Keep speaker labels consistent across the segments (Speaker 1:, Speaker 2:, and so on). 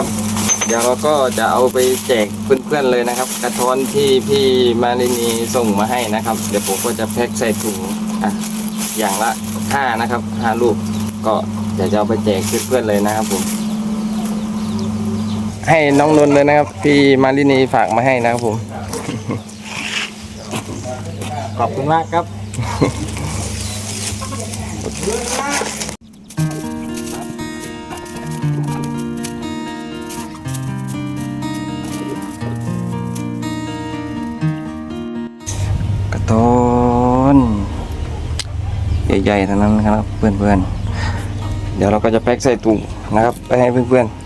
Speaker 1: นะครับ เดี๋ยวเราก็จะเอาไปแจกเพื่อนๆเลยนะครับ กระท้อนที่พี่มารินีส่งมาให้นะครับ เดี๋ยวผมก็จะแพ็คใส่ถุงอะอย่างละห้านะครับห้าลูกก็เดี๋ยวจะเอาไปแจกเพื่อนๆเลยนะครับผม ให้น้องนนท์เลยนะครับ พี่มารินีฝากมาให้นะครับผม ขอบคุณมากครับ ต้น ใหญ่ๆทั้งนั้นนะครับเพื่อนๆเดี๋ยวเราก็จะแพ็คใส่ถุงนะครับ ไปให้เพื่อนๆ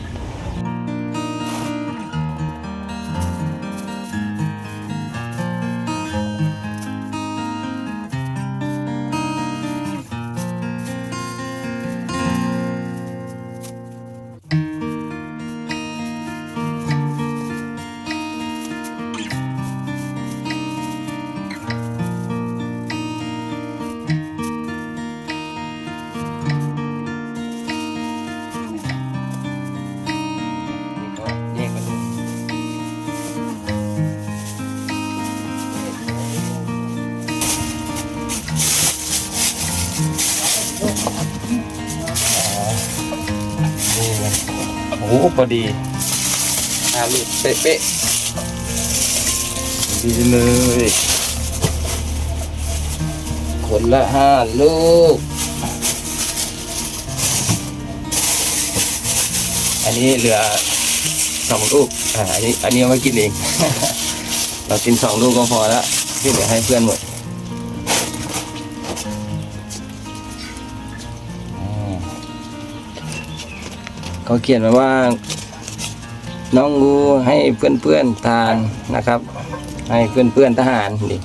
Speaker 1: อ้โหพอดีห้าลูกเป๊ะๆดีเลยคนละห้าลูก อันนี้เหลือสองลูกอ่าอันนี้อันนี้เอาไว้กินเอง เรากินสองลูกก็พอแล้วที่เหลือให้เพื่อนหมด เขาเขียนมาว่า น้องงูให้เพื่อนๆทานนะครับ ให้เพื่อนๆทหารนี่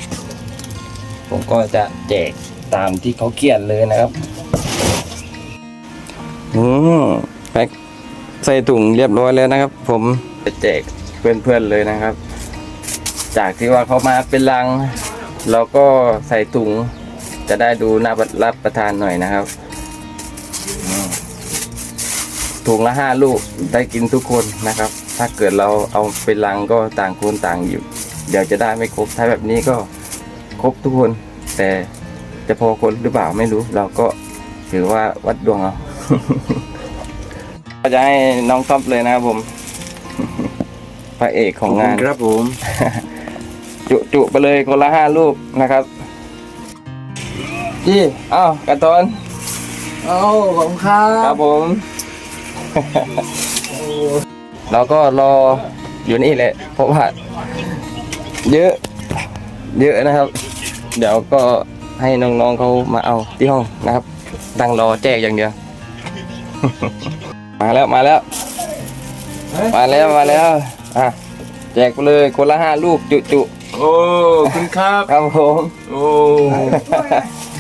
Speaker 1: ผมก็จะแจกตามที่เขาเขียนเลยนะครับอืมแพ็คใส่ถุงเรียบร้อยแล้วนะครับ ผมจะแจกเพื่อนๆเลยนะครับ จากที่ว่าเขามาเป็นลัง เราก็ใส่ถุงจะได้ดูน่ารับประทานหน่อยนะครับ ถุงละห้าลูกได้กินทุกคนนะครับ ถ้าเกิดเราเอาเป็นลังก็ต่างคนต่างอยู่ เดี๋ยวจะได้ไม่ครบถ้าแบบนี้ก็ครบทุกคน แต่จะพอคนหรือเปล่าไม่รู้ เราก็ถือว่าวัดดวงเอาก็จะให้น้องท็อปเลยนะครับผมพระเอกของงาน
Speaker 2: ครับผม
Speaker 1: จุจุไปเลยคนละห้าลูกนะครับพี่อ้าวกระตอน
Speaker 2: เอาขอบคุณครั
Speaker 1: ครับบผม เราก็รออยู่นี่แหละ เพราะว่า เยอะ เยอะนะครับ เดี๋ยวก็ให้น้องๆเขามาเอาที่ห้องนะครับตั้งรอแจกอย่างเดียว มาแล้วมาแล้ว มาแล้วมาแล้วอะแจกไปเลยคนละห้าลูกจุจุ
Speaker 2: โอ้คุณครับ
Speaker 1: ครับผม
Speaker 2: โอ้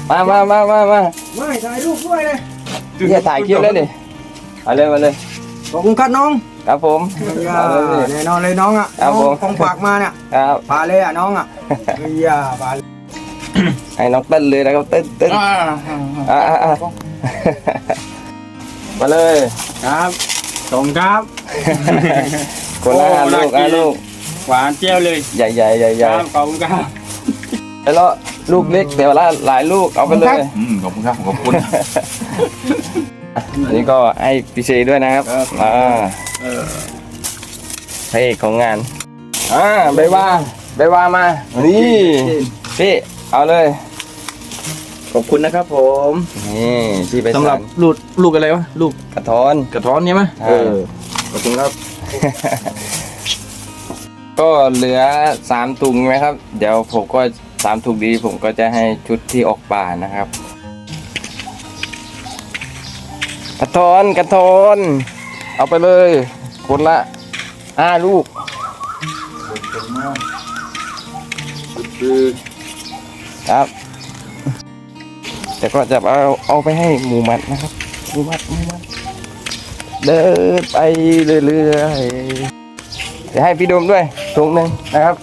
Speaker 1: มามามามามา
Speaker 3: ไม่ถ่ายรูปด้วยเลย
Speaker 1: เนี่ยถ่ายคลิปแล้วดิ เอาเลยมาเลย
Speaker 3: ขอบคุณครับน้อง
Speaker 1: ครับผม
Speaker 3: อย่า
Speaker 1: เอาเลย
Speaker 3: แน่นอนเลยน้องอะ
Speaker 1: ครับ
Speaker 3: น้อง
Speaker 1: ผม
Speaker 3: ของฝากมาเนี่ย
Speaker 1: ครับ
Speaker 3: พาเลยอะน้องอะอย่าพาเลย
Speaker 1: ให้น้องเต้นเลยนะครับเต้นเต้น
Speaker 2: อ่า
Speaker 1: อะอะอะมาเลย
Speaker 2: ครับส่งครับ
Speaker 1: คนละห้าลูกห้าลูก
Speaker 2: หวานเจียวเลย
Speaker 1: ใหญ่ใหญ่ใหญ่ให
Speaker 2: ค
Speaker 1: ญ่
Speaker 2: รับขอบคุณครับ
Speaker 1: แล้วลูกเล็กแต่ว่าหลายลูกเอาไปเลย
Speaker 2: อืมขอบคุณครับขอบคุณ
Speaker 1: อันนี้ก็ให้พิเศษด้วยนะครับ
Speaker 2: ครับ
Speaker 1: อ่า
Speaker 2: เออ
Speaker 1: พระเอกของงานอ่าใบว่าใบว่ามา นี่พี่เอาเลย
Speaker 2: ขอบคุณนะครับผม
Speaker 1: นี่พี่ไป
Speaker 2: สำหรับา
Speaker 1: น
Speaker 2: ลูกลูกอะไรวะลูก
Speaker 1: กระท้อน
Speaker 2: กระท้อนใช่ไหม
Speaker 1: ใช่
Speaker 2: เออขอบคุณครับ
Speaker 1: ก็เหลือสามถุงไหมครับ เดี๋ยวผมก็สามถุงดีผมก็จะให้ชุดที่ออกป่านะครับ กระท้อนกระท้อนเอาไปเลยคนละห้าลูก
Speaker 2: คือ
Speaker 1: ครับ แต่ก็จะเอาเอาไปให้หมูหมัดนะครับหมูหมัดหมูหมัด เดินไปเรื่อยๆจะให้พี่โดมด้วยถุงหนึ่งนะครับ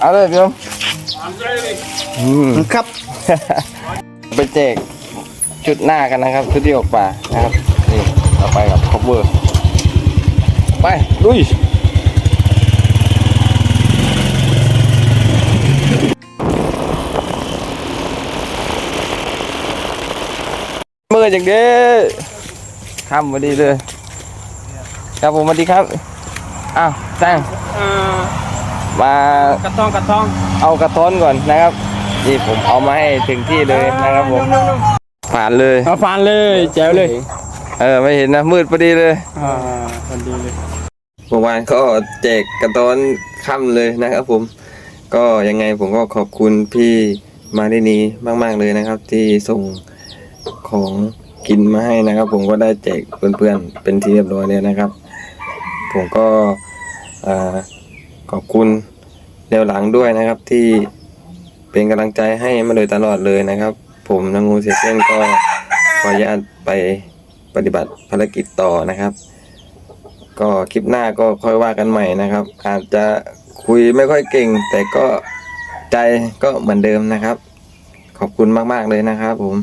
Speaker 1: เอาเลยพี่โดมอืม
Speaker 3: ครับ
Speaker 1: ไปแจก ชุดหน้ากันนะครับชุดที่ออกป่านะครับนี่ต่อไปกับ cover ไปลุยมืออย่างเด้อค่ำพอดีเลย ครับผมสวัสดีครับ อ้าวตั้งมา
Speaker 3: กระตองกระตอง
Speaker 1: เอากระท้อนก่อนนะครับนี่ผมเอามาให้ถึงที่เลยนะครับผม ผ่านเลย
Speaker 3: เอาฟานเลยแจ๋วเลย
Speaker 1: เออไม่เห็นนะมืดพอดีเลย
Speaker 3: อ่าพอดีเลย
Speaker 1: เมื่อวานก็แจกกระท้อนค่ำเลยนะครับผม ก็ยังไงผมก็ขอบคุณพี่มาดีนีมาก ๆเลยนะครับ ที่ส่งของกินมาให้นะครับ ผมก็ได้แจกเพื่อนๆเป็นที่เรียบร้อยแล้วนะครับ ผมก็อ่าขอบคุณแนวหลังด้วยนะครับที่เป็นกำลังใจให้มาโดยตลอดเลยนะครับ ผมนางงูเสียเซนก็ขออนุญาตไปปฏิบัติภารกิจต่อนะครับ ก็คลิปหน้าก็ค่อยว่ากันใหม่นะครับ อาจจะคุยไม่ค่อยเก่ง แต่ก็ใจก็เหมือนเดิมนะครับ ขอบคุณมาก ๆ เลยนะครับผม